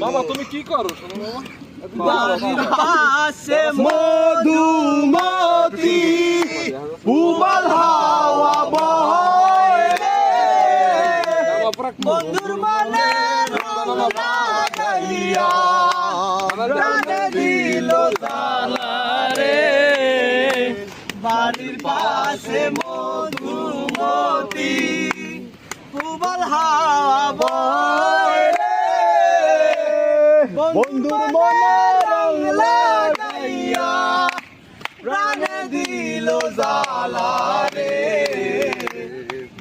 বাবা, তুমি কি করো? পাশে মধুমতি উমাল হাওয়া বয় বন্ধুর মানে লাগাইয়া প্রাণে দিল জ্বালা রে বাড়ির পাশে মধুমতি পুবাল হাওয়া বয় রে বন্ধুর মনে রং লাগাইয়া প্রাণে দিল জ্বালা রে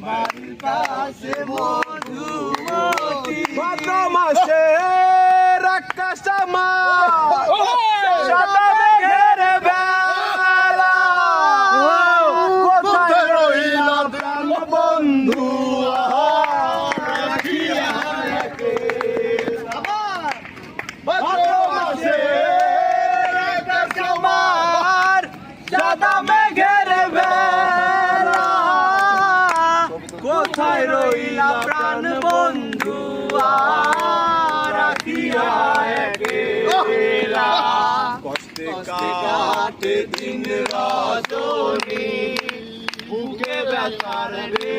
বাড়ির সাদা মেঘের বেলা কোথায় রইলা প্রাণ বন্ধু? কষ্টে কাটে দিন রজনী, বুকে ব্যথার রে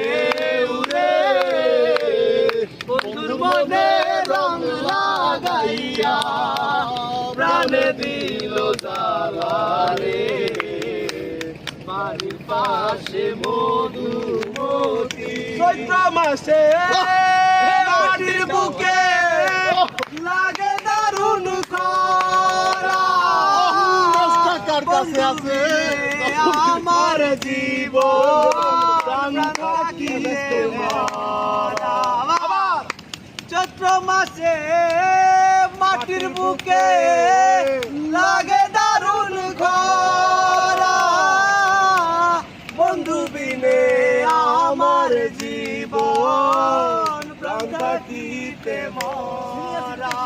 উরে বন্ধুর মনে রং লাগাইয়া, প্রাণে দিল জ্বালা। পাশে মধুমতি চৈত্র মাসে বাড়ির বুকে লাগে দারুণ খরা কাছে আছে? আমার জীব থাকিলে মরা। চৈত্র মাসে থাকিতে মরা।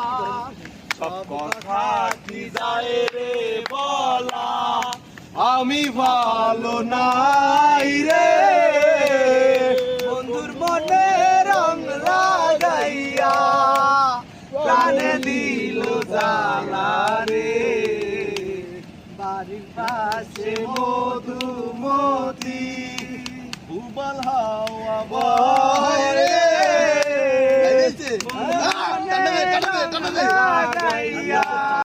সব কথা কি যায় রে বলা? আমি ভালো নাই রে। বন্ধুর মনে রং লাগাইয়া প্রাণে দিল জ্বালা রে। বাড়ির